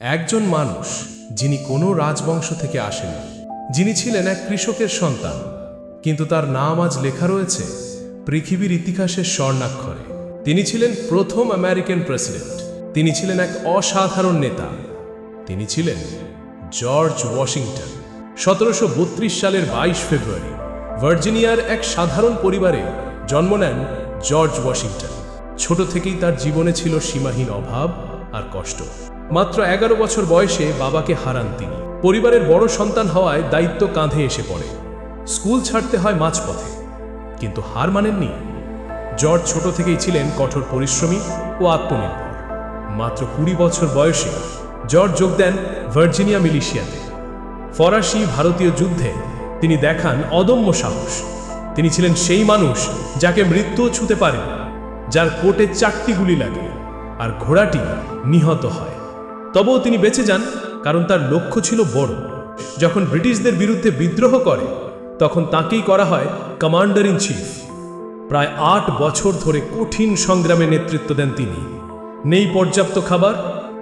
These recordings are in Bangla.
একজন মানুষ যিনি কোনো রাজবংশ থেকে আসেননি যিনি ছিলেন এক কৃষকের সন্তান, কিন্তু তার নাম আজ লেখা রয়েছে পৃথিবীর ইতিহাসের স্বর্ণাক্ষরে। তিনি ছিলেন প্রথম আমেরিকান প্রেসিডেন্ট। তিনি ছিলেন এক অসাধারণ নেতা। তিনি ছিলেন জর্জ ওয়াশিংটন। সতেরোশো বত্রিশ সালের বাইশ ফেব্রুয়ারি, ভার্জিনিয়ার এক সাধারণ পরিবারে জন্ম নেন জর্জ ওয়াশিংটন। ছোট থেকেই তার জীবনে ছিল সীমাহীন অভাব আর কষ্ট। মাত্র এগারো বছর বয়সে বাবাকে হারান তিনি। পরিবারের বড় সন্তান হওয়ায় দায়িত্ব কাঁধে এসে পড়ে। স্কুল ছাড়তে হয় মাঝপথে। কিন্তু হার মানেননি। জর্জ ছোট থেকেই ছিলেন কঠোর পরিশ্রমী ও আত্মনির্ভর। মাত্র কুড়ি বছর বয়সে জর্জ যোগ দেন ভার্জিনিয়া মিলিশিয়াতে। ফরাসি ভারতীয় যুদ্ধে তিনি দেখান অদম্য সাহস। তিনি ছিলেন সেই মানুষ যাকে মৃত্যুও ছুতে পারে যার কোটে চারটি গুলি লাগে আর ঘোড়াটি নিহত হয়। তবুও তিনি বেঁচে যান, কারণ তার লক্ষ্য ছিল বড়। যখন ব্রিটিশদের বিরুদ্ধে বিদ্রোহ করে, তখন তাকেই করা হয় কমান্ডার ইন চিফ। প্রায় আট বছর ধরে কঠিন সংগ্রামে নেতৃত্ব দেন তিনি। নেই পর্যাপ্ত খাবার,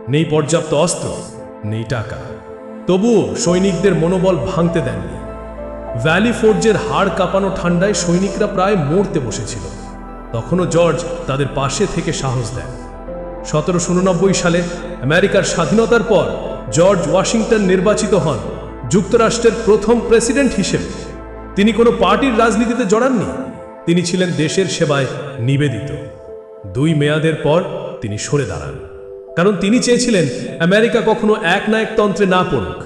নেই পর্যাপ্ত অস্ত্র, নেই টাকা। তবুও সৈনিকদের মনোবল ভাঙতে দেননি। ভ্যালি ফোর্জের হাড় কাঁপানো ঠান্ডায় সৈনিকরা প্রায় মরতে বসেছিল। তখনও জর্জ তাদের পাশে থেকে সাহস দেন। সতেরোশো উননব্বই সালে আমেরিকার স্বাধীনতার পর জর্জ ওয়াশিংটন নির্বাচিত হন, যুক্তরাষ্ট্রের প্রথম প্রেসিডেন্ট হিসেবে। তিনি কোনো পার্টির রাজনীতিতে জড়াননি, তিনি ছিলেন দেশের সেবায় নিবেদিত। দুই মেয়াদের পর তিনি সরে দাঁড়ান, কারণ তিনি চেয়েছিলেন আমেরিকা কখনো এক না পড়ুক।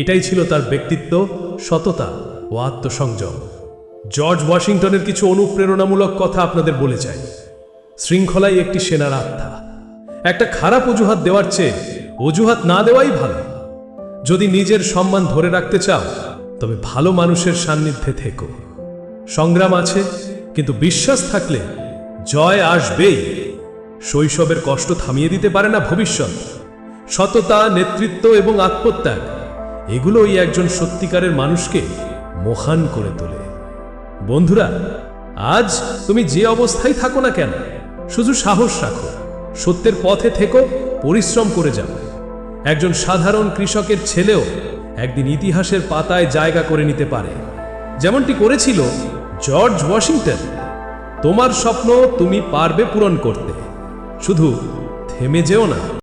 এটাই ছিল তার ব্যক্তিত্ব, সততা ও আত্মসংযম। জর্জ ওয়াশিংটনের কিছু অনুপ্রেরণামূলক কথা আপনাদের বলে চাই শৃঙ্খলাই একটি সেনার আত্মা। একটা খারাপ অজুহাত দেওয়ার চেয়ে অজুহাত না দেওয়াই ভালো। যদি নিজের সম্মান ধরে রাখতে চাও, তবে ভালো মানুষের সান্নিধ্যে থেকো। সংগ্রাম আছে, কিন্তু বিশ্বাস থাকলে জয় আসবেই। শৈশবের কষ্ট থামিয়ে দিতে পারে না ভবিষ্যৎ। সততা, নেতৃত্ব এবং আত্মত্যাগ, এগুলোই একজন সত্যিকারের মানুষকে মহান করে তোলে। বন্ধুরা, আজ তুমি যে অবস্থায় থাকো না কেন, শুধু সাহস রাখো। সত্যের পথে থেকো, পরিশ্রম করে যাও। একজন সাধারণ কৃষকের ছেলেও একদিন ইতিহাসের পাতায় জায়গা করে নিতে পারে। যেমনটি করেছিল জর্জ ওয়াশিংটন। তোমার স্বপ্ন তুমি পারবে পূরণ করতে। শুধু থেমে যেও না।